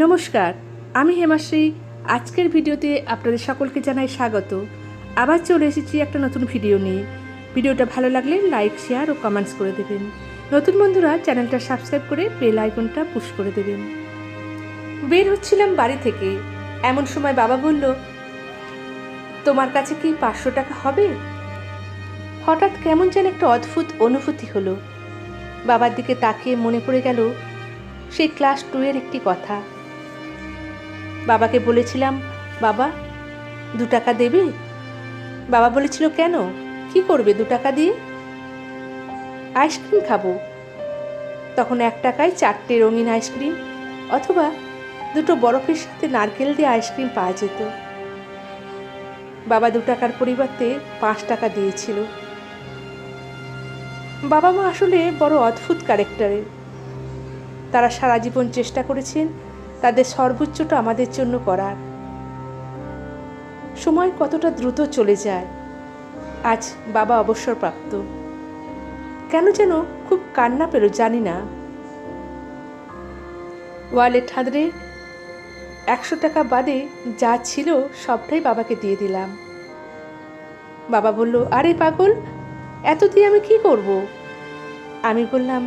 নমস্কার, আমি হেমাশ্রী। আজকের ভিডিওতে আপনাদের সকলকে জানাই স্বাগত। আবার চলে এসেছি একটা নতুন ভিডিও নিয়ে। ভিডিওটা ভালো লাগলে লাইক, শেয়ার ও কমেন্টস করে দেবেন। নতুন বন্ধুরা, চ্যানেলটা সাবস্ক্রাইব করে বেল আইকনটা পুশ করে দেবেন। বের হচ্ছিলাম বাড়ি থেকে। এমন সময় বাবা বলল, তোমার কাছে কি পাঁচশো টাকা হবে? হঠাৎ কেমন যেন একটা অদ্ভুত অনুভূতি হলো। বাবার দিকে তাকিয়ে মনে পড়ে গেল, সেই ক্লাস টু এর একটি কথা। বাবাকে বলেছিলাম, বাবা, দু টাকা দেবে? বাবা বলেছিল, কেন? কি করবে দু টাকা দিয়ে? আইসক্রিম খাব। তখন এক টাকায় চারটে রঙিন আইসক্রিম অথবা দুটো বরফের সাথে নারকেল দিয়ে আইসক্রিম পাওয়া যেত। বাবা দু টাকার পরিবর্তে পাঁচ টাকা দিয়েছিল। বাবা মা আসলে বড় অদ্ভুত ক্যারেক্টারের তারা সারা জীবন চেষ্টা করেছেন তাদের সর্বোচ্চটা আমাদের জন্য করার। সময় কতটা দ্রুত চলে যায়, আজ বাবা অবসরপ্রাপ্ত। কেন যেন খুব কান্না পেল, জানি না। ওয়ালেট হাঁদড়ে একশো টাকা বাদে যা ছিল সবটাই বাবাকে দিয়ে দিলাম। বাবা বলল, আরে পাগল, এত দিয়ে আমি কি করব? আমি বললাম,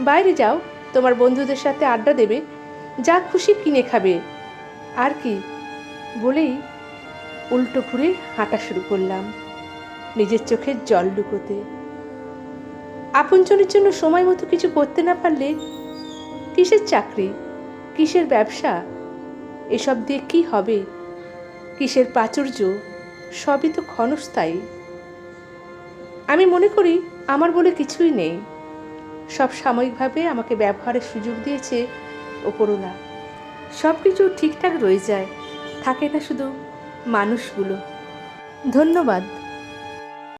বাইরে যাও, তোমার বন্ধুদের সাথে আড্ডা দেবে যা খুশি কিনে খাবে। আর কি? বলেই উল্টো ঘুরে হাঁটা শুরু করলাম, নিজের চোখের জল লুকোতে। আপনজনের জন্য সময় মতো কিছু করতে না পারলে কিসের চাকরি, কিসের ব্যবসা, এসব দিয়ে কি হবে? কিসের প্রাচুর্য? সবই তো ক্ষণস্থায়ী। আমি মনে করি আমার বলে কিছুই নেই। সব সাময়িকভাবে আমাকে ব্যবহারের সুযোগ দিয়েছে ওপরওলা সব কিছু ঠিকঠাক রয়ে যায়। থাকে না শুধু মানুষগুলো। ধন্যবাদ।